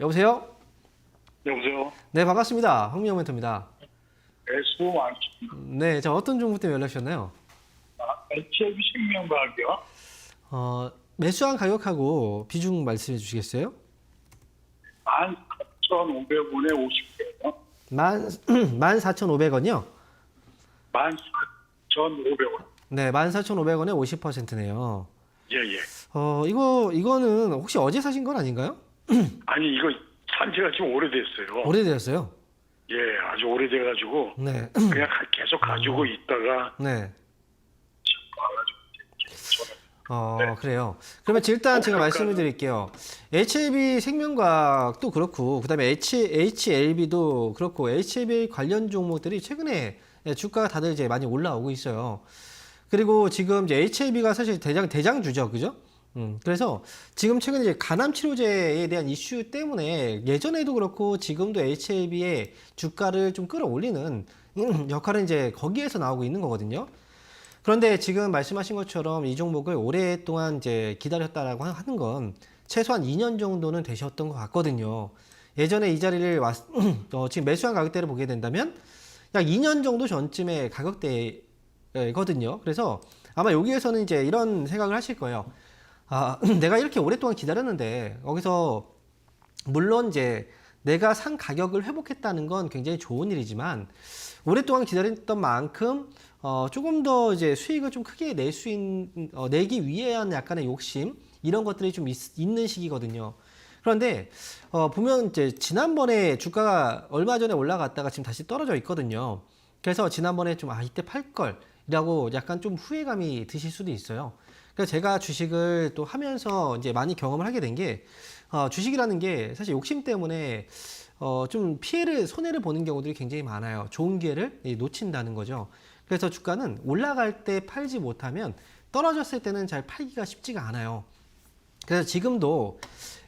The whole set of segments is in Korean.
여보세요? 여보세요. 네, 반갑습니다. 황미영 멘토입니다. 네, 수고 많습니다. 네, 자 어떤 종목 때문에 연락 주셨나요? 아, HIV 생명과학이요. 어, 매수한 가격하고 비중 말씀해 주시겠어요? 14,500원에 50개요. 만, 14,500원이요? 14,500원. 네, 14,500원에 50%네요. 예, 예. 어, 이거, 이거는 혹시 어제 사신 건 아닌가요? 아니, 이거 산 지가 좀 오래됐어요. 오래되었어요. 예, 아주 오래돼가지고, 네. 그냥 가- 계속 가지고 있다가, 네. 와가지고, 이렇게 전화. 어, 그래요. 그러면 일단 제가 말씀을 드릴게요. HLB 생명과학도 그렇고, 그 다음에 HLB도 그렇고, HLB 관련 종목들이 최근에 주가가 다들 이제 많이 올라오고 있어요. 그리고 지금 이제 HLB가 사실 대장, 대장주죠. 그죠? 음, 그래서 지금 최근에 이제 간암 치료제에 대한 이슈 때문에 예전에도 그렇고 지금도 HLB의 주가를 좀 끌어올리는 음, 역할은 이제 거기에서 나오고 있는 거거든요. 그런데 지금 말씀하신 것처럼 이 종목을 오랫동안 이제 기다렸다라고 하- 하는 건 최소한 2년 정도는 되셨던 것 같거든요. 예전에 이 자리를 왔, 어, 지금 매수한 가격대를 보게 된다면 약 2년 정도 전쯤의 가격대거든요. 그래서 아마 여기에서는 이제 이런 생각을 하실 거예요. 아, 내가 이렇게 오랫동안 기다렸는데 거기서 물론 이제 내가 산 가격을 회복했다는 건 굉장히 좋은 일이지만 오랫동안 기다렸던 만큼 어, 조금 더 이제 수익을 좀 크게 낼 수 있는 어, 내기 위한 약간의 욕심 이런 것들이 좀 있, 는 시기거든요. 그런데 어, 보면 이제 지난번에 주가가 얼마 전에 올라갔다가 지금 다시 떨어져 있거든요. 그래서 지난번에 좀 아 이때 팔 걸이라고 약간 좀 후회감이 드실 수도 있어요. 그래서 제가 주식을 또 하면서 이제 많이 경험을 하게 된 게 어, 주식이라는 게 사실 욕심 때문에 어, 좀 피해를 손해를 보는 경우들이 굉장히 많아요. 좋은 기회를 이, 놓친다는 거죠. 그래서 주가는 올라갈 때 팔지 못하면 떨어졌을 때는 잘 팔기가 쉽지가 않아요. 그래서 지금도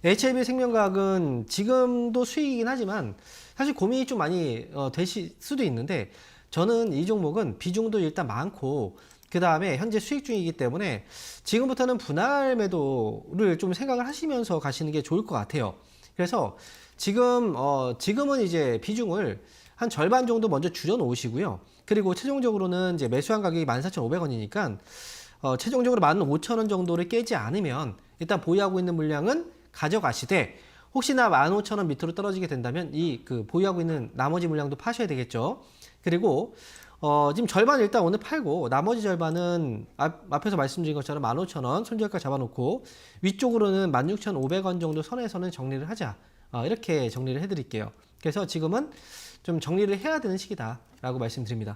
HLB 생명과학은 지금도 수익이긴 하지만 사실 고민이 좀 많이 어, 되실 수도 있는데 저는 이 종목은 비중도 일단 많고 그 다음에 현재 수익 중이기 때문에 지금부터는 분할 매도를 좀 생각을 하시면서 가시는 게 좋을 것 같아요. 그래서 지금 어 지금은 이제 비중을 한 절반 정도 먼저 줄여 놓으시고요. 그리고 최종적으로는 이제 매수한 가격이 14,500원이니까 어 최종적으로 15,000원 정도를 깨지 않으면 일단 보유하고 있는 물량은 가져가시되 혹시나 15,000원 밑으로 떨어지게 된다면 이 그 보유하고 있는 나머지 물량도 파셔야 되겠죠. 그리고 어, 지금 절반 일단 오늘 팔고 나머지 절반은 앞, 앞에서 말씀드린 것처럼 15,000원 손절가 잡아놓고 위쪽으로는 16,500원 정도 선에서는 정리를 하자. 어, 이렇게 정리를 해드릴게요. 그래서 지금은 좀 정리를 해야 되는 시기다라고 말씀드립니다.